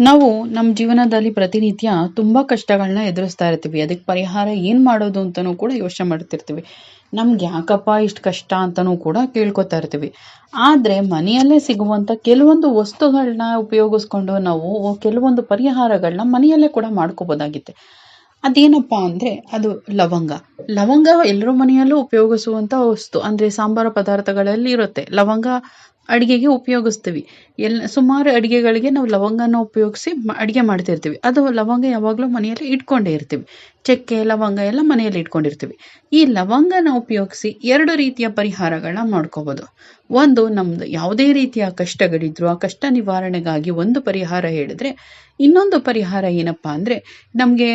ನಾವು ನಮ್ಮ ಜೀವನದಲ್ಲಿ ಪ್ರತಿನಿತ್ಯ ತುಂಬಾ ಕಷ್ಟಗಳನ್ನ ಎದುರಿಸ್ತಾ ಇರ್ತೀವಿ. ಅದಕ್ಕೆ ಪರಿಹಾರ ಏನು ಮಾಡೋದು ಅಂತಲೂ ಕೂಡ ಯೋಚನೆ ಮಾಡ್ತಿರ್ತೀವಿ. ನಮ್ಗೆ ಯಾಕಪ್ಪ ಇಷ್ಟು ಕಷ್ಟ ಅಂತಲೂ ಕೂಡ ಕೇಳ್ಕೊತಾ ಇರ್ತೀವಿ. ಆದ್ರೆ ಮನೆಯಲ್ಲೇ ಸಿಗುವಂತ ಕೆಲವೊಂದು ವಸ್ತುಗಳನ್ನ ಉಪಯೋಗಿಸ್ಕೊಂಡು ನಾವು ಕೆಲವೊಂದು ಪರಿಹಾರಗಳನ್ನ ಮನೆಯಲ್ಲೇ ಕೂಡ ಮಾಡ್ಕೋಬೋದಾಗಿತ್ತೆ. ಅದೇನಪ್ಪ ಅಂದ್ರೆ ಅದು ಲವಂಗ. ಲವಂಗ ಎಲ್ಲರೂ ಮನೆಯಲ್ಲೂ ಉಪಯೋಗಿಸುವಂತ ವಸ್ತು. ಅಂದ್ರೆ ಸಾಂಬಾರ ಪದಾರ್ಥಗಳಲ್ಲಿ ಇರುತ್ತೆ. ಲವಂಗ ಅಡುಗೆಗೆ ಉಪಯೋಗಿಸ್ತೀವಿ. ಎಲ್ಲ ಸುಮಾರು ಅಡುಗೆಗಳಿಗೆ ನಾವು ಲವಂಗನ ಉಪಯೋಗಿಸಿ ಅಡುಗೆ ಮಾಡ್ತಿರ್ತೀವಿ. ಅದು ಲವಂಗ ಯಾವಾಗಲೂ ಮನೆಯಲ್ಲಿ ಇಟ್ಕೊಂಡೇ ಇರ್ತೀವಿ. ಚಕ್ಕೆ, ಲವಂಗ ಎಲ್ಲ ಮನೆಯಲ್ಲಿ ಇಟ್ಕೊಂಡಿರ್ತೀವಿ. ಈ ಲವಂಗನ ಉಪಯೋಗಿಸಿ ಎರಡು ರೀತಿಯ ಪರಿಹಾರಗಳನ್ನ ಮಾಡ್ಕೋಬೋದು. ಒಂದು, ನಮ್ದು ಯಾವುದೇ ರೀತಿಯ ಕಷ್ಟಗಳಿದ್ರು, ಆ ಕಷ್ಟ ನಿವಾರಣೆಗಾಗಿ ಒಂದು ಪರಿಹಾರ ಹೇಳಿದ್ರೆ, ಇನ್ನೊಂದು ಪರಿಹಾರ ಏನಪ್ಪ ಅಂದರೆ, ನಮಗೆ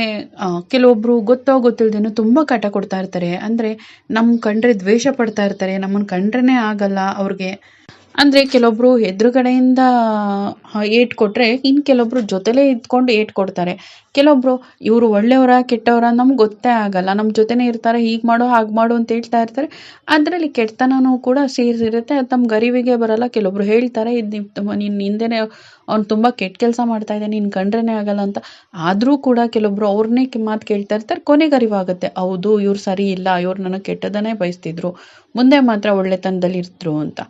ಕೆಲವೊಬ್ಬರು ಗೊತ್ತೋ ಗೊತ್ತಿಲ್ದೇನು ತುಂಬ ಕಾಟ ಕೊಡ್ತಾ ಇರ್ತಾರೆ. ಅಂದರೆ ನಮ್ಮ ಕಂಡ್ರೆ ದ್ವೇಷ ಪಡ್ತಾ ಇರ್ತಾರೆ. ನಮ್ಮನ್ನು ಕಂಡ್ರೇ ಆಗಲ್ಲ ಅವ್ರಿಗೆ. ಅಂದರೆ ಕೆಲವೊಬ್ಬರು ಎದುರುಗಡೆಯಿಂದ ಏಟ್ ಕೊಟ್ಟರೆ ಇನ್ನು ಕೆಲವೊಬ್ಬರು ಜೊತೆಲೇ ಇದ್ಕೊಂಡು ಏಟ್ ಕೊಡ್ತಾರೆ. ಕೆಲವೊಬ್ಬರು ಇವರು ಒಳ್ಳೆಯವರ, ಕೆಟ್ಟವರ ನಮ್ಗೆ ಗೊತ್ತೇ ಆಗಲ್ಲ. ನಮ್ಮ ಜೊತೆನೇ ಇರ್ತಾರೆ, ಹೀಗೆ ಮಾಡು, ಹಾಗೆ ಮಾಡು ಅಂತ ಹೇಳ್ತಾ ಇರ್ತಾರೆ. ಅದರಲ್ಲಿ ಕೆಟ್ಟತನವೂ ಕೂಡ ಸೇರಿಸಿರುತ್ತೆ. ಅದು ತಮ್ಮ ಗರಿವಿಗೆ ಬರಲ್ಲ. ಕೆಲವೊಬ್ರು ಹೇಳ್ತಾರೆ, ಇದು ನಿನ್ನ ಹಿಂದೆನೇ ಅವ್ನು ತುಂಬ ಕೆಟ್ಟ ಕೆಲಸ ಮಾಡ್ತಾ ಇದ್ದಾನೆ, ನೀನು ಕಂಡ್ರೇ ಆಗಲ್ಲ ಅಂತ. ಆದರೂ ಕೂಡ ಕೆಲವೊಬ್ರು ಅವ್ರನ್ನೇ ಮಾತು ಕೇಳ್ತಾ ಇರ್ತಾರೆ. ಕೊನೆಗೆ ಅರಿವಾಗುತ್ತೆ ಹೌದು, ಇವ್ರು ಸರಿ ಇಲ್ಲ, ಇವ್ರು ನನಗೆ ಕೆಟ್ಟದನ್ನೇ ಬಯಸ್ತಿದ್ರು. ಮುಂದೆ ಮಾತ್ರ ಒಳ್ಳೆತನದಲ್ಲಿ ಇರ್ತರು ಅಂತ.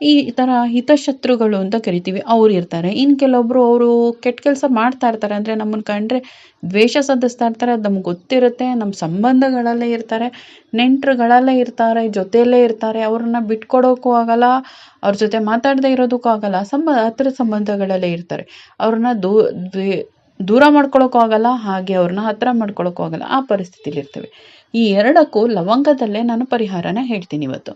ಈ ಥರ ಹಿತಶತ್ರುಗಳು ಅಂತ ಕರಿತೀವಿ, ಅವ್ರು ಇರ್ತಾರೆ. ಇನ್ನು ಕೆಲವೊಬ್ಬರು ಅವರು ಕೆಟ್ಟ ಕೆಲಸ ಮಾಡ್ತಾ ಇರ್ತಾರೆ ಅಂದರೆ ನಮ್ಮನ್ನು ಕಂಡ್ರೆ ದ್ವೇಷ ಸದಸ್ತಾ ಇರ್ತಾರೆ, ಅದು ನಮ್ಗೆ ಗೊತ್ತಿರುತ್ತೆ. ನಮ್ಮ ಸಂಬಂಧಗಳಲ್ಲೇ ಇರ್ತಾರೆ, ನೆಂಟರುಗಳಲ್ಲೇ ಇರ್ತಾರೆ, ಜೊತೆಯಲ್ಲೇ ಇರ್ತಾರೆ. ಅವ್ರನ್ನ ಬಿಟ್ಕೊಡೋಕ್ಕೂ ಆಗಲ್ಲ, ಅವ್ರ ಜೊತೆ ಮಾತಾಡದೇ ಇರೋದಕ್ಕೂ ಆಗಲ್ಲ, ಸಂಬ, ಹತ್ರ ಸಂಬಂಧಗಳಲ್ಲೇ ಇರ್ತಾರೆ. ಅವ್ರನ್ನ ದೂ ದೂರ ಮಾಡ್ಕೊಳ್ಳೋಕ್ಕೂ ಆಗಲ್ಲ, ಹಾಗೆ ಅವ್ರನ್ನ ಹತ್ರ ಮಾಡ್ಕೊಳ್ಳೋಕ್ಕೂ ಆಗಲ್ಲ. ಆ ಪರಿಸ್ಥಿತಿಲಿ ಇರ್ತೇವೆ. ಈ ಎರಡಕ್ಕೂ ಲವಂಗದಲ್ಲೇ ನಾನು ಪರಿಹಾರನ ಹೇಳ್ತೀನಿ ಇವತ್ತು.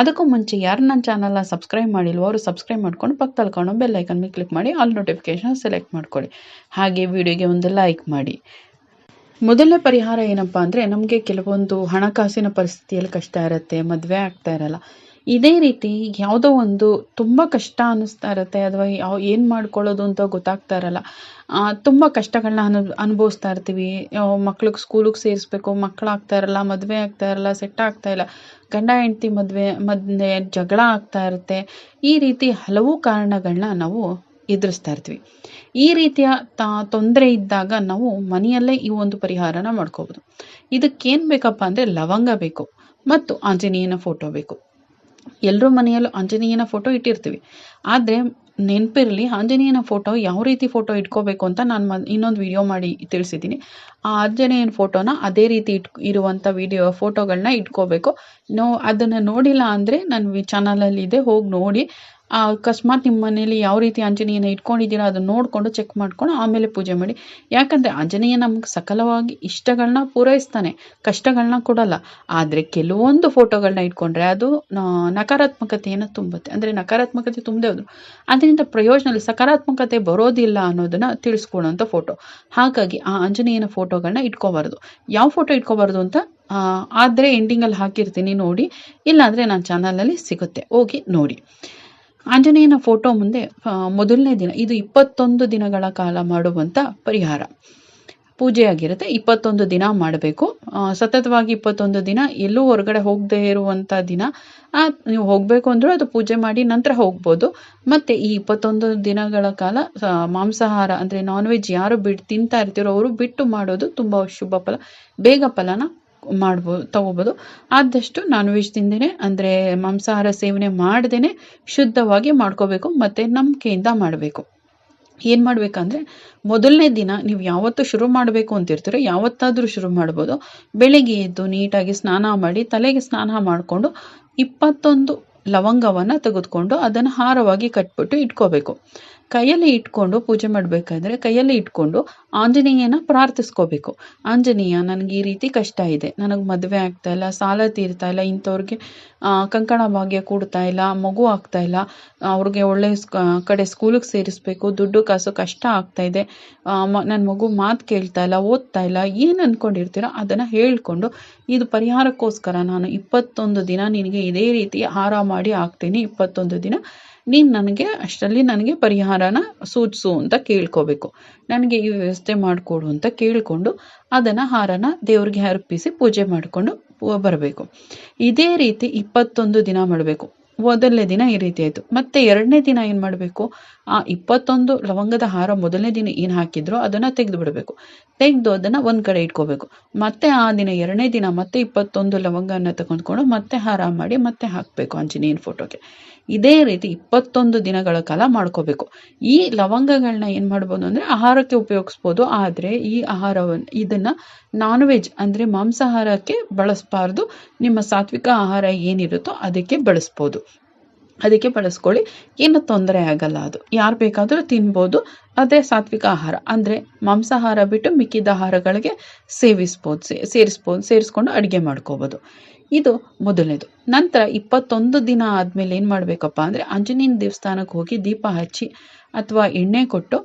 ಅದಕ್ಕೂ ಮುಂಚೆ ಯಾರು ನನ್ನ ಚಾನಲ್ನ ಸಬ್ಸ್ಕ್ರೈಬ್ ಮಾಡಿಲ್ವೋ ಅವರು ಸಬ್ಸ್ಕ್ರೈಬ್ ಮಾಡ್ಕೊಂಡು ಪಕ್ಕ ತಳ್ಕೊಂಡು ಬೆಲ್ ಐಕನ್ ಮೇಲೆ ಕ್ಲಿಕ್ ಮಾಡಿ ಆಲ್ ನೋಟಿಫಿಕೇಶನ್ ಸೆಲೆಕ್ಟ್ ಮಾಡ್ಕೊಳ್ಳಿ. ಹಾಗೆ ವಿಡಿಯೋಗೆ ಒಂದು ಲೈಕ್ ಮಾಡಿ. ಮೊದಲನೇ ಪರಿಹಾರ ಏನಪ್ಪ ಅಂದರೆ ನಮಗೆ ಕೆಲವೊಂದು ಹಣಕಾಸಿನ ಪರಿಸ್ಥಿತಿಯಲ್ಲಿ ಕಷ್ಟ ಇರುತ್ತೆ, ಮದುವೆ ಆಗ್ತಾ ಇರಲ್ಲ. ಇದೇ ರೀತಿ ಯಾವುದೋ ಒಂದು ತುಂಬ ಕಷ್ಟ ಅನ್ನಿಸ್ತಾ ಇರುತ್ತೆ ಅಥವಾ ಯಾವ ಏನು ಮಾಡ್ಕೊಳ್ಳೋದು ಅಂತ ಗೊತ್ತಾಗ್ತಾ ಇರಲ್ಲ. ತುಂಬ ಕಷ್ಟಗಳನ್ನ ಅನು ಅನುಭವಿಸ್ತಾ ಇರ್ತೀವಿ. ಮಕ್ಳಿಗೆ ಸ್ಕೂಲಿಗೆ ಸೇರಿಸ್ಬೇಕು ಮಕ್ಕಳಾಗ್ತಾ ಇರಲ್ಲ, ಮದುವೆ ಆಗ್ತಾ ಇರಲ್ಲ ಸೆಟ್ ಆಗ್ತಾ ಇಲ್ಲ, ಗಂಡ, ಹೆಂಡ್ತಿ ಮದುವೆ ಮದ್ವೆ ಜಗಳ ಆಗ್ತಾ ಇರುತ್ತೆ. ಈ ರೀತಿ ಹಲವು ಕಾರಣಗಳನ್ನ ನಾವು ಎದುರಿಸ್ತಾ ಇರ್ತೀವಿ. ಈ ರೀತಿಯ ತ ತೊಂದರೆ ಇದ್ದಾಗ ನಾವು ಮನೆಯಲ್ಲೇ ಈ ಒಂದು ಪರಿಹಾರನ ಮಾಡ್ಕೋಬೋದು. ಇದಕ್ಕೇನು ಬೇಕಪ್ಪ ಅಂದರೆ ಲವಂಗ ಬೇಕು, ಮತ್ತು ಆಂಜನೇಯನ ಫೋಟೋ ಬೇಕು. ಎಲ್ಲರೂ ಮನೆಯಲ್ಲೂ ಆಂಜನೇಯನ ಫೋಟೋ ಇಟ್ಟಿರ್ತೀವಿ. ಆದರೆ ನೆನಪಿರಲಿ, ಆಂಜನೇಯನ ಫೋಟೋ ಯಾವ ರೀತಿ ಫೋಟೋ ಇಟ್ಕೋಬೇಕು ಅಂತ ನಾನು ಇನ್ನೊಂದು ವಿಡಿಯೋ ಮಾಡಿ ತಿಳಿಸಿದ್ದೀನಿ ಆ ಆಂಜನೇಯನ ಫೋಟೋನ ಅದೇ ರೀತಿ ಇಟ್ ಇರುವಂಥ ವಿಡಿಯೋ ಫೋಟೋಗಳನ್ನ ಇಟ್ಕೋಬೇಕು. ನೋ, ಅದನ್ನು ನೋಡಿಲ್ಲ ಅಂದರೆ ನನ್ನ ವಿ ಚಾನಲಲ್ಲಿದೆ ಹೋಗಿ ನೋಡಿ. ಅಕಸ್ಮಾತ್ ನಿಮ್ಮ ಮನೇಲಿ ಯಾವ ರೀತಿ ಆಂಜನೇಯನ ಇಟ್ಕೊಂಡಿದ್ದೀರಾ ಅದನ್ನ ನೋಡಿಕೊಂಡು ಚೆಕ್ ಮಾಡ್ಕೊಂಡು ಆಮೇಲೆ ಪೂಜೆ ಮಾಡಿ. ಯಾಕಂದರೆ ಆಂಜನೇಯ ನಮ್ಗೆ ಸಕಲವಾಗಿ ಇಷ್ಟಗಳನ್ನ ಪೂರೈಸ್ತಾನೆ. ಕಷ್ಟಗಳನ್ನ ಕೊಡಲ್ಲ. ಆದರೆ ಕೆಲವೊಂದು ಫೋಟೋಗಳನ್ನ ಇಟ್ಕೊಂಡ್ರೆ ಅದು ನಕಾರಾತ್ಮಕತೆಯನ್ನು ತುಂಬುತ್ತೆ. ಅಂದರೆ ನಕಾರಾತ್ಮಕತೆ ತುಂಬದೇ ಹೋದ್ರು ಅದರಿಂದ ಪ್ರಯೋಜನ ಸಕಾರಾತ್ಮಕತೆ ಬರೋದಿಲ್ಲ ಅನ್ನೋದನ್ನ ತಿಳಿಸ್ಕೊಡೋಂಥ ಫೋಟೋ ಹಾಗಾಗಿ ಆ ಆಂಜನೇಯನ ಫೋಟೋಗಳನ್ನ ಇಟ್ಕೋಬಾರ್ದು. ಯಾವ ಫೋಟೋ ಇಟ್ಕೋಬಾರ್ದು ಅಂತ ಆದರೆ ಎಂಡಿಂಗಲ್ಲಿ ಹಾಕಿರ್ತೀನಿ ನೋಡಿ. ಇಲ್ಲಾಂದರೆ ನನ್ನ ಚಾನಲಲ್ಲಿ ಸಿಗುತ್ತೆ. ಹೋಗಿ ನೋಡಿ. ಆಂಜನೇಯನ ಫೋಟೋ ಮುಂದೆ ಮೊದಲನೇ ದಿನ, ಇದು ಇಪ್ಪತ್ತೊಂದು ದಿನಗಳ ಕಾಲ ಮಾಡುವಂಥ ಪರಿಹಾರ. ಪೂಜೆಯಾಗಿರುತ್ತೆ, ಇಪ್ಪತ್ತೊಂದು ದಿನ ಮಾಡಬೇಕು. ಸತತವಾಗಿ ಇಪ್ಪತ್ತೊಂದು ದಿನ, ಎಲ್ಲೂ ಹೊರಗಡೆ ಹೋಗದೇ ಇರುವಂಥ ದಿನ. ನೀವು ಹೋಗಬೇಕು ಅಂದರೂ ಅದು ಪೂಜೆ ಮಾಡಿ ನಂತರ ಹೋಗ್ಬೋದು. ಮತ್ತು ಈ ಇಪ್ಪತ್ತೊಂದು ದಿನಗಳ ಕಾಲ ಮಾಂಸಾಹಾರ, ಅಂದರೆ ನಾನ್ ವೆಜ್ ಯಾರು ಬಿಟ್ಟು ತಿಂತಾ ಇರ್ತೀರೋ, ಅವರು ಬಿಟ್ಟು ಮಾಡೋದು ತುಂಬ ಶುಭ ಫಲ. ಬೇಗ ಫಲನ ಮಾಡ್ಬೋದು ತಗೋಬೋದು. ಆದಷ್ಟು ನಾನ್ ವೆಜ್ ತಿಂದೇನೆ, ಅಂದರೆ ಮಾಂಸಾಹಾರ ಸೇವನೆ ಮಾಡ್ದೇನೆ, ಶುದ್ಧವಾಗಿ ಮಾಡ್ಕೋಬೇಕು, ಮತ್ತು ನಂಬಿಕೆಯಿಂದ ಮಾಡಬೇಕು. ಏನು ಮಾಡಬೇಕಂದ್ರೆ, ಮೊದಲನೇ ದಿನ ನೀವು ಯಾವತ್ತು ಶುರು ಮಾಡಬೇಕು ಅಂತಿರ್ತೀರೋ, ಯಾವತ್ತಾದರೂ ಶುರು ಮಾಡ್ಬೋದು. ಬೆಳಿಗ್ಗೆ ಎದ್ದು ನೀಟಾಗಿ ಸ್ನಾನ ಮಾಡಿ, ತಲೆಗೆ ಸ್ನಾನ ಮಾಡಿಕೊಂಡು, ಇಪ್ಪತ್ತೊಂದು ಲವಂಗವನ್ನು ತೆಗೆದುಕೊಂಡು, ಅದನ್ನು ಹಾರವಾಗಿ ಕಟ್ಬಿಟ್ಟು ಇಟ್ಕೋಬೇಕು. ಕೈಯಲ್ಲಿ ಇಟ್ಕೊಂಡು ಪೂಜೆ ಮಾಡಬೇಕಾದ್ರೆ ಕೈಯಲ್ಲಿ ಇಟ್ಕೊಂಡು ಆಂಜನೇಯನ ಪ್ರಾರ್ಥಿಸ್ಕೋಬೇಕು. ಆಂಜನೇಯ, ನನಗೆ ಈ ರೀತಿ ಕಷ್ಟ ಇದೆ. ನನಗೆ ಮದುವೆ ಆಗ್ತಾ ಇಲ್ಲ, ಸಾಲ ತೀರ್ತಾ ಇಲ್ಲ, ಇಂಥವ್ರಿಗೆ ಕಂಕಣ ಭಾಗ್ಯ ಕೂಡ್ತಾ ಇಲ್ಲ, ಮಗು ಆಗ್ತಾ ಇಲ್ಲ, ಅವ್ರಿಗೆ ಒಳ್ಳೆ ಕಡೆ ಸ್ಕೂಲಿಗೆ ಸೇರಿಸ್ಬೇಕು, ದುಡ್ಡು ಕಾಸು ಕಷ್ಟ ಆಗ್ತಾ ಇದೆ ನನ್ನ ಮಗು ಮಾತು ಕೇಳ್ತಾ ಇಲ್ಲ, ಓದ್ತಾ ಇಲ್ಲ, ಏನು ಅನ್ಕೊಂಡಿರ್ತೀರೋ ಅದನ್ನು ಹೇಳ್ಕೊಂಡು ಇದು ಪರಿಹಾರಕ್ಕೋಸ್ಕರ ನಾನು ಇಪ್ಪತ್ತೊಂದು ದಿನ ನಿನಗೆ ಇದೇ ರೀತಿ ಹಾರ ಮಾಡಿ ಹಾಕ್ತೀನಿ, ಇಪ್ಪತ್ತೊಂದು ದಿನ ನೀನು ನನಗೆ, ಅಷ್ಟರಲ್ಲಿ ನನಗೆ ಪರಿಹಾರನ ಸೂಚಿಸು ಅಂತ ಕೇಳ್ಕೋಬೇಕು. ನನಗೆ ಈ ವ್ಯವಸ್ಥೆ ಮಾಡಿಕೊಡು ಅಂತ ಕೇಳಿಕೊಂಡು ಅದನ್ನು ಹಾರನ ದೇವ್ರಿಗೆ ಅರ್ಪಿಸಿ ಪೂಜೆ ಮಾಡಿಕೊಂಡು ಬರಬೇಕು. ಇದೇ ರೀತಿ ಇಪ್ಪತ್ತೊಂದು ದಿನ ಮಾಡಬೇಕು. ಮೊದಲನೇ ದಿನ ಈ ರೀತಿ ಆಯಿತು. ಮತ್ತೆ ಎರಡನೇ ದಿನ ಏನು ಮಾಡಬೇಕು? ಆ ಇಪ್ಪತ್ತೊಂದು ಲವಂಗದ ಹಾರ ಮೊದಲನೇ ದಿನ ಏನು ಹಾಕಿದ್ರೋ ಅದನ್ನು ತೆಗೆದು ಬಿಡಬೇಕು ತೆಗೆದು ಅದನ್ನು ಒಂದು ಕಡೆ ಇಟ್ಕೋಬೇಕು. ಮತ್ತೆ ಆ ದಿನ ಎರಡನೇ ದಿನ ಮತ್ತೆ ಇಪ್ಪತ್ತೊಂದು ಲವಂಗನ ತಗೊಂಡ್ಕೊಂಡು ಮತ್ತೆ ಹಾರ ಮಾಡಿ ಮತ್ತೆ ಹಾಕಬೇಕು ಆಂಜನೇಯನ ಫೋಟೋಗೆ ಇದೇ ರೀತಿ ಇಪ್ಪತ್ತೊಂದು ದಿನಗಳ ಕಾಲ ಮಾಡ್ಕೋಬೇಕು. ಈ ಲವಂಗಗಳನ್ನ ಏನು ಮಾಡ್ಬೋದು ಅಂದ್ರೆ ಆಹಾರಕ್ಕೆ ಉಪಯೋಗಿಸ್ಬೋದು. ಆದರೆ ಈ ಆಹಾರವನ್ನು ಇದನ್ನ ನಾನ್ ವೆಜ್ ಅಂದ್ರೆ ಮಾಂಸಾಹಾರಕ್ಕೆ ಬಳಸಬಾರ್ದು. ನಿಮ್ಮ ಸಾತ್ವಿಕ ಆಹಾರ ಏನಿರುತ್ತೋ ಅದಕ್ಕೆ ಬಳಸ್ಬೋದು. ಅದಕ್ಕೆ ಬಳಸ್ಕೊಳ್ಳಿ. ಏನು ತೊಂದರೆ ಆಗಲ್ಲ ಅದು. ಯಾರು ಬೇಕಾದರೂ ತಿನ್ಬೋದು. ಅದೇ ಸಾತ್ವಿಕ ಆಹಾರ. ಅಂದರೆ ಮಾಂಸಾಹಾರ ಬಿಟ್ಟು ಮಿಕ್ಕಿದ ಆಹಾರಗಳಿಗೆ ಸೇವಿಸ್ಬೋದು ಸೇರಿಸ್ಬೋದು ಸೇರಿಸ್ಕೊಂಡು ಅಡುಗೆ ಮಾಡ್ಕೋಬೋದು. ಇದು ಮೊದಲನೇದು. ನಂತರ ಇಪ್ಪತ್ತೊಂದು ದಿನ ಆದಮೇಲೆ ಏನು ಮಾಡಬೇಕಪ್ಪ ಅಂದರೆ ಆಂಜನೇಯನ ದೇವಸ್ಥಾನಕ್ಕೆ ಹೋಗಿ ದೀಪ ಹಚ್ಚಿ ಅಥವಾ ಎಣ್ಣೆ ಕೊಟ್ಟು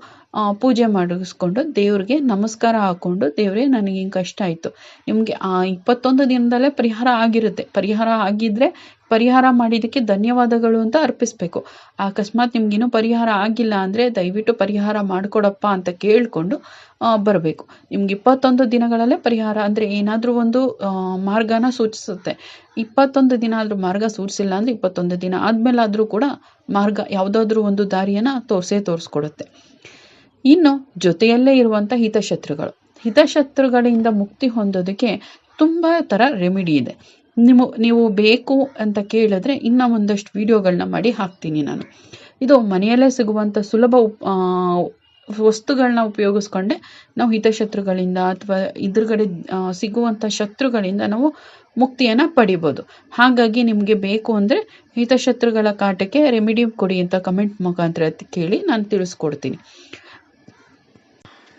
ಪೂಜೆ ಮಾಡಿಸ್ಕೊಂಡು ದೇವ್ರಿಗೆ ನಮಸ್ಕಾರ ಹಾಕ್ಕೊಂಡು ದೇವರೇ, ನನಗೆ ಹಿಂಗೆ ಕಷ್ಟ ಆಯಿತು. ನಿಮಗೆ ಆ ಇಪ್ಪತ್ತೊಂದು ದಿನದಲ್ಲೇ ಪರಿಹಾರ ಆಗಿರುತ್ತೆ. ಪರಿಹಾರ ಆಗಿದ್ರೆ ಪರಿಹಾರ ಮಾಡಿದ್ದಕ್ಕೆ ಧನ್ಯವಾದಗಳು ಅಂತ ಅರ್ಪಿಸಬೇಕು. ಅಕಸ್ಮಾತ್ ನಿಮ್ಗಿನ್ನೂ ಪರಿಹಾರ ಆಗಿಲ್ಲ ಅಂದರೆ ದಯವಿಟ್ಟು ಪರಿಹಾರ ಮಾಡಿಕೊಡಪ್ಪ ಅಂತ ಕೇಳಿಕೊಂಡು ಬರಬೇಕು. ನಿಮ್ಗೆ ಇಪ್ಪತ್ತೊಂದು ದಿನಗಳಲ್ಲೇ ಪರಿಹಾರ ಅಂದರೆ ಏನಾದರೂ ಒಂದು ಮಾರ್ಗನ ಸೂಚಿಸುತ್ತೆ. ಇಪ್ಪತ್ತೊಂದು ದಿನ ಆದರೂ ಮಾರ್ಗ ಸೂಚಿಸಿಲ್ಲ ಅಂದರೆ ಇಪ್ಪತ್ತೊಂದು ದಿನ ಆದಮೇಲಾದರೂ ಕೂಡ ಮಾರ್ಗ ಯಾವುದಾದ್ರೂ ಒಂದು ದಾರಿಯನ್ನು ತೋರಿಸೇ ತೋರಿಸ್ಕೊಡುತ್ತೆ. ಇನ್ನು ಜೊತೆಯಲ್ಲೇ ಇರುವಂಥ ಹಿತಶತ್ರುಗಳು. ಹಿತಶತ್ರುಗಳಿಂದ ಮುಕ್ತಿ ಹೊಂದೋದಕ್ಕೆ ತುಂಬ ಥರ ರೆಮಿಡಿ ಇದೆ. ನಿಮ್ಮ, ನೀವು ಬೇಕು ಅಂತ ಕೇಳಿದ್ರೆ ಇನ್ನೂ ಒಂದಷ್ಟು ವಿಡಿಯೋಗಳನ್ನ ಮಾಡಿ ಹಾಕ್ತೀನಿ ನಾನು. ಇದು ಮನೆಯಲ್ಲೇ ಸಿಗುವಂಥ ಸುಲಭ ವಸ್ತುಗಳನ್ನ ಉಪಯೋಗಿಸ್ಕೊಂಡೆ ನಾವು ಹಿತಶತ್ರುಗಳಿಂದ ಅಥವಾ ಇದ್ರಗಡೆ ಸಿಗುವಂಥ ಶತ್ರುಗಳಿಂದ ನಾವು ಮುಕ್ತಿಯನ್ನು ಪಡಿಬೋದು. ಹಾಗಾಗಿ ನಿಮಗೆ ಬೇಕು ಅಂದರೆ ಹಿತಶತ್ರುಗಳ ಕಾಟಕ್ಕೆ ರೆಮಿಡಿ ಕೊಡಿ ಅಂತ ಕಮೆಂಟ್ ಮುಖಾಂತರ ಕೇಳಿ ನಾನು ತಿಳಿಸ್ಕೊಡ್ತೀನಿ.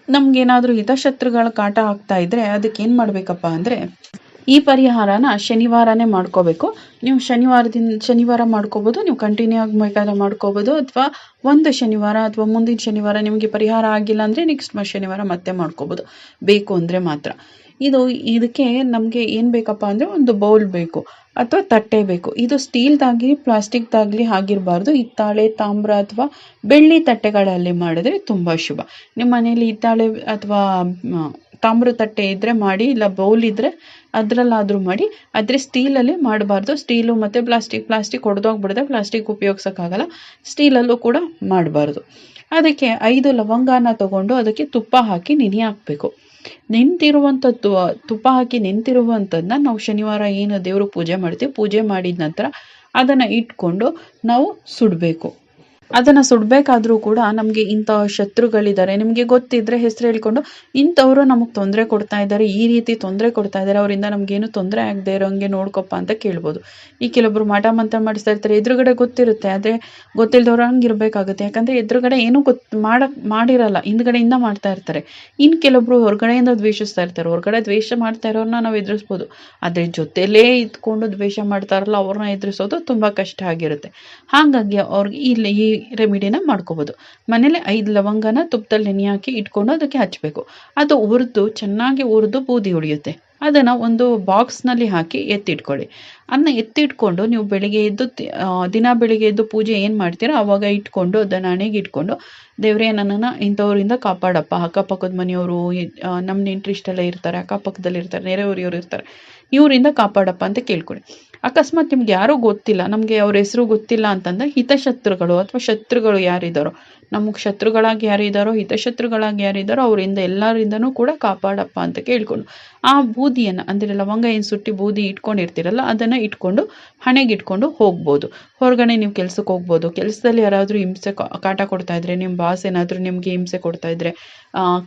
ನಮಗೇನಾದರೂ ಹಿತಶತ್ರುಗಳ ಕಾಟ ಆಗ್ತಾ ಇದ್ರೆ ಅದಕ್ಕೆ ಏನು ಮಾಡಬೇಕಪ್ಪ ಅಂದ್ರೆ ಈ ಪರಿಹಾರನ ಶನಿವಾರನೇ ಮಾಡ್ಕೋಬೇಕು. ನೀವು ಶನಿವಾರದಿಂದ, ಶನಿವಾರ ಮಾಡ್ಕೋಬೋದು, ನೀವು ಕಂಟಿನ್ಯೂ ಆಗಿ ಬೇಕಾದ್ರೆ ಮಾಡ್ಕೋಬೋದು, ಅಥವಾ ಒಂದು ಶನಿವಾರ ಅಥವಾ ಮುಂದಿನ ಶನಿವಾರ ನಿಮಗೆ ಪರಿಹಾರ ಆಗಿಲ್ಲ ಅಂದ್ರೆ ನೆಕ್ಸ್ಟ್ ಶನಿವಾರ ಮತ್ತೆ ಮಾಡ್ಕೋಬೋದು. ಬೇಕು ಅಂದ್ರೆ ಮಾತ್ರ. ಇದು, ಇದಕ್ಕೆ ನಮಗೆ ಏನು ಬೇಕಪ್ಪ ಅಂದ್ರೆ ಒಂದು ಬೌಲ್ ಬೇಕು. ಅಥವಾ ತಟ್ಟೆ ಬೇಕು. ಇದು ಸ್ಟೀಲ್ದಾಗಲಿ, ಪ್ಲಾಸ್ಟಿಕ್ದಾಗಲಿ ಆಗಿರಬಾರ್ದು. ಹಿತ್ತಾಳೆ, ತಾಮ್ರ ಅಥವಾ ಬೆಳ್ಳಿ ತಟ್ಟೆಗಳಲ್ಲಿ ಮಾಡಿದ್ರೆ ತುಂಬ ಶುಭ. ನಿಮ್ಮ ಮನೇಲಿ ಹಿತ್ತಾಳೆ ಅಥವಾ ತಾಮ್ರ ತಟ್ಟೆ ಇದ್ದರೆ ಮಾಡಿ, ಇಲ್ಲ ಬೌಲ್ ಇದ್ದರೆ ಅದರಲ್ಲಾದರೂ ಮಾಡಿ. ಆದರೆ ಸ್ಟೀಲಲ್ಲಿ ಮಾಡಬಾರ್ದು. ಸ್ಟೀಲು ಮತ್ತು ಪ್ಲಾಸ್ಟಿಕ್ ಪ್ಲಾಸ್ಟಿಕ್ ಹೊಡೆದೋಗ್ಬಿಡದೆ ಪ್ಲಾಸ್ಟಿಕ್ ಉಪಯೋಗ್ಸೋಕ್ಕಾಗಲ್ಲ. ಸ್ಟೀಲಲ್ಲೂ ಕೂಡ ಮಾಡಬಾರ್ದು. ಅದಕ್ಕೆ ಐದು ಲವಂಗಾನ ತಗೊಂಡು ಅದಕ್ಕೆ ತುಪ್ಪ ಹಾಕಿ ನೆನೆ ಹಾಕಬೇಕು. ನಿಂತಿರುವಂಥ ತುಪ್ಪ ಹಾಕಿ ನಿಂತಿರುವಂಥದ್ದನ್ನ ನಾವು ಶನಿವಾರ ಏನು ದೇವರು ಪೂಜೆ ಮಾಡ್ತೀವಿ, ಪೂಜೆ ಮಾಡಿದ ನಂತರ ಅದನ್ನು ಇಟ್ಕೊಂಡು ನಾವು ಸುಡಬೇಕು. ಅದನ್ನು ಸುಡಬೇಕಾದ್ರೂ ಕೂಡ ನಮಗೆ ಇಂಥ ಶತ್ರುಗಳಿದ್ದಾರೆ. ನಿಮಗೆ ಗೊತ್ತಿದ್ರೆ ಹೆಸರು ಹೇಳ್ಕೊಂಡು ಇಂಥವರು ನಮಗೆ ತೊಂದರೆ ಕೊಡ್ತಾ ಇದ್ದಾರೆ, ಈ ರೀತಿ ತೊಂದರೆ ಕೊಡ್ತಾ ಇದ್ದಾರೆ, ಅವರಿಂದ ನಮಗೇನು ತೊಂದರೆ ಆಗದೆ ಇರೋಂಗೆ ನೋಡ್ಕೊಪ್ಪ ಅಂತ ಕೇಳ್ಬೋದು. ಈ ಕೆಲವೊಬ್ರು ಮಾಟ ಮಂತ್ರ ಮಾಡಿಸ್ತಾ ಇರ್ತಾರೆ, ಎದುರುಗಡೆ ಗೊತ್ತಿರುತ್ತೆ, ಆದರೆ ಗೊತ್ತಿಲ್ಲದವ್ರು ಹಂಗೆ ಇರಬೇಕಾಗುತ್ತೆ ಯಾಕಂದರೆ ಎದುರುಗಡೆ ಏನೂ ಗೊತ್ತು ಮಾಡಕ್ಕೆ ಮಾಡಿರಲ್ಲ, ಹಿಂದ್ಗಡೆಯಿಂದ ಮಾಡ್ತಾ ಇರ್ತಾರೆ. ಇನ್ನು ಕೆಲವೊಬ್ರು ಹೊರಗಡೆಯಿಂದ ದ್ವೇಷಿಸ್ತಾ ಇರ್ತಾರೆ, ಹೊರಗಡೆ ದ್ವೇಷ ಮಾಡ್ತಾ ಇರೋರ್ನ ನಾವು ಎದುರಿಸ್ಬೋದು. ಅದ್ರ ಜೊತೆಲೇ ಇದ್ಕೊಂಡು ದ್ವೇಷ ಮಾಡ್ತಾರಲ್ಲ, ಅವ್ರನ್ನ ಎದುರಿಸೋದು ತುಂಬ ಕಷ್ಟ ಆಗಿರುತ್ತೆ. ಹಾಗಾಗಿ ಅವ್ರಿಗೆ ಇಲ್ಲಿ ಈ ರೆಮಿಡಿನ ಮಾಡ್ಕೋಬೋದು. ಮನೇಲಿ ಐದು ಲವಂಗನ ತುಪ್ಪದಲ್ಲಿ ನೆನೆ ಹಾಕಿ ಇಟ್ಕೊಂಡು ಅದಕ್ಕೆ ಹಚ್ಚಬೇಕು ಅದು ಹುರಿದು, ಚೆನ್ನಾಗಿ ಹುರಿದು ಬೂದಿ ಉಳಿಯುತ್ತೆ. ಅದನ್ನು ಒಂದು ಬಾಕ್ಸ್ನಲ್ಲಿ ಹಾಕಿ ಎತ್ತಿಟ್ಕೊಳ್ಳಿ. ಅದನ್ನ ಎತ್ತಿಟ್ಕೊಂಡು ನೀವು ಬೆಳಿಗ್ಗೆ ಎದ್ದು ದಿನ ಬೆಳಿಗ್ಗೆ ಎದ್ದು ಪೂಜೆ ಏನು ಮಾಡ್ತೀರೋ ಆವಾಗ ಇಟ್ಕೊಂಡು ಅದನ್ನು ಹಣೆಗೆ ಇಟ್ಕೊಂಡು, ದೇವರೇ ನನ್ನನ್ನು ಇಂಥವರಿಂದ ಕಾಪಾಡಪ್ಪ. ಅಕ್ಕಪಕ್ಕದ ಮನೆಯವರು ನಮ್ಮ ನೆಂಟ್ರಿಷ್ಟೆಲ್ಲ ಇರ್ತಾರೆ ಅಕ್ಕಪಕ್ಕದಲ್ಲಿ ಇರ್ತಾರೆ ನೆರೆಹೊರೆಯವರು ಇರ್ತಾರೆ. ಇವರಿಂದ ಕಾಪಾಡಪ್ಪ ಅಂತ ಕೇಳ್ಕೊಳ್ಳಿ. ಅಕಸ್ಮಾತ್ ನಿಮ್ಗೆ ಯಾರು ಗೊತ್ತಿಲ್ಲ, ನಮಗೆ ಅವ್ರ ಹೆಸರು ಗೊತ್ತಿಲ್ಲ ಅಂತಂದರೆ ಹಿತಶತ್ರುಗಳು ಅಥವಾ ಶತ್ರುಗಳು ಯಾರಿದ್ದಾರೋ ನಮಗೆ ಶತ್ರುಗಳಾಗಿ ಯಾರಿದ್ದಾರೋ ಹಿತಶತ್ರುಗಳಾಗಿ ಯಾರಿದ್ದಾರೋ ಅವರಿಂದ ಎಲ್ಲರಿಂದನೂ ಕೂಡ ಕಾಪಾಡಪ್ಪ ಅಂತ ಕೇಳ್ಕೊಂಡು. ಆ ಬೂದಿಯನ್ನು, ಅಂದರೆ ಲವಂಗ ಏನು ಸುಟ್ಟಿ ಬೂದಿ ಇಟ್ಕೊಂಡಿರ್ತೀರಲ್ಲ, ಅದನ್ನು ಇಟ್ಕೊಂಡು ಹಣೆಗೆ ಇಟ್ಕೊಂಡು ಹೋಗ್ಬೋದು. ಹೊರಗಡೆ ನೀವು ಕೆಲ್ಸಕ್ಕೆ ಹೋಗ್ಬೋದು. ಕೆಲಸದಲ್ಲಿ ಯಾರಾದರೂ ಹಿಂಸೆ ಕಾಟ ಕೊಡ್ತಾ ಇದ್ರೆ ನಿಮ್ಮ ಬಾಸ್ ಏನಾದರೂ ನಿಮಗೆ ಹಿಂಸೆ ಕೊಡ್ತಾ ಇದ್ರೆ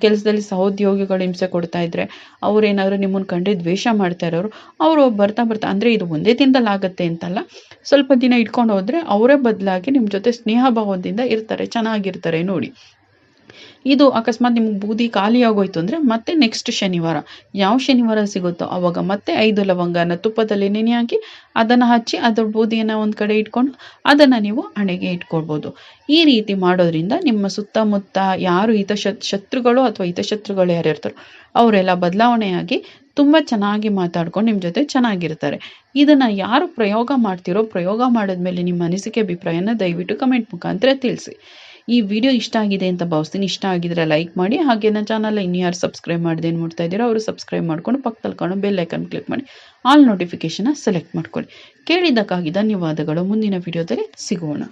ಕೆಲಸದಲ್ಲಿ ಸಹೋದ್ಯೋಗಿಗಳು ಹಿಂಸೆ ಕೊಡ್ತಾ ಇದ್ರೆ ಅವ್ರೇನಾದರೂ ನಿಮ್ಮನ್ನು ಕಂಡು ದ್ವೇಷ ಮಾಡ್ತಾ ಇರೋರು, ಅವರು ಬರ್ತಾ ಬರ್ತಾ, ಅಂದರೆ ಇದು ಒಂದೇ ದಿನದಲ್ಲಿ ಆಗುತ್ತೆ ಅಂತಲ್ಲ, ಸ್ವಲ್ಪ ದಿನ ಇಟ್ಕೊಂಡು ಹೋದರೆ ಅವರೇ ಬದಲಾಗಿ ನಿಮ್ಮ ಜೊತೆ ಸ್ನೇಹ ಭಾವದಿಂದ ಇರ್ತಾರೆ, ಚೆನ್ನಾಗಿರ್ತಾರೆ ನೋಡಿ. ಇದು ಅಕಸ್ಮಾತ್ ನಿಮ್ಗೆ ಬೂದಿ ಖಾಲಿ ಆಗೋಯ್ತು ಅಂದರೆ ಮತ್ತೆ ನೆಕ್ಸ್ಟ್ ಶನಿವಾರ. ಯಾವ ಶನಿವಾರ ಸಿಗುತ್ತೋ ಅವಾಗ ಮತ್ತೆ ಐದು ಲವಂಗನ ತುಪ್ಪದಲ್ಲಿ ನೆನೆ ಹಾಕಿ ಅದನ್ನು ಹಚ್ಚಿ ಅದರ ಬೂದಿಯನ್ನು ಒಂದು ಕಡೆ ಇಟ್ಕೊಂಡು ಅದನ್ನು ನೀವು ಹಣೆಗೆ ಇಟ್ಕೊಳ್ಬೋದು. ಈ ರೀತಿ ಮಾಡೋದ್ರಿಂದ ನಿಮ್ಮ ಸುತ್ತಮುತ್ತ ಯಾರು ಹಿತ ಶತ್ರುಗಳು ಅಥವಾ ಹಿತಶತ್ರುಗಳು ಯಾರು ಇರ್ತಾರೋ ಅವರೆಲ್ಲ ಬದಲಾವಣೆಯಾಗಿ ತುಂಬ ಚೆನ್ನಾಗಿ ಮಾತಾಡ್ಕೊಂಡು ನಿಮ್ಮ ಜೊತೆ ಚೆನ್ನಾಗಿರ್ತಾರೆ. ಇದನ್ನು ಯಾರು ಪ್ರಯೋಗ ಮಾಡ್ತಿರೋ ಪ್ರಯೋಗ ಮಾಡಿದ್ಮೇಲೆ ನಿಮ್ಮ ಅನಿಸಿಕೆ, ಅಭಿಪ್ರಾಯನ ದಯವಿಟ್ಟು ಕಮೆಂಟ್ ಮುಖಾಂತರ ತಿಳಿಸಿ. ಈ ವಿಡಿಯೋ ಇಷ್ಟ ಆಗಿದೆ ಅಂತ ಭಾವಿಸ್ತೀನಿ. ಇಷ್ಟ ಆಗಿದ್ರೆ ಲೈಕ್ ಮಾಡಿ, ಹಾಗೆ ನನ್ನ ಚಾನಲ್ ಇನ್ನು ಯಾರು ಸಬ್ಸ್ಕ್ರೈಬ್ ಮಾಡಿದೆ ಏನು ಮಾಡ್ತಾ ಇದ್ದೀರೋ ಅವರು ಸಬ್ಸ್ಕ್ರೈಬ್ ಮಾಡ್ಕೊಂಡು ಪಕ್ಕದಲ್ಲಿ ಬೆಲ್ ಐಕನ್ ಕ್ಲಿಕ್ ಮಾಡಿ ಆಲ್ ನೋಟಿಫಿಕೇಶನ್ ಸೆಲೆಕ್ಟ್ ಮಾಡ್ಕೊಳ್ಳಿ. ಕೇಳಿದ್ದಕ್ಕಾಗಿ ಧನ್ಯವಾದಗಳು. ಮುಂದಿನ ವಿಡಿಯೋದಲ್ಲಿ ಸಿಗೋಣ.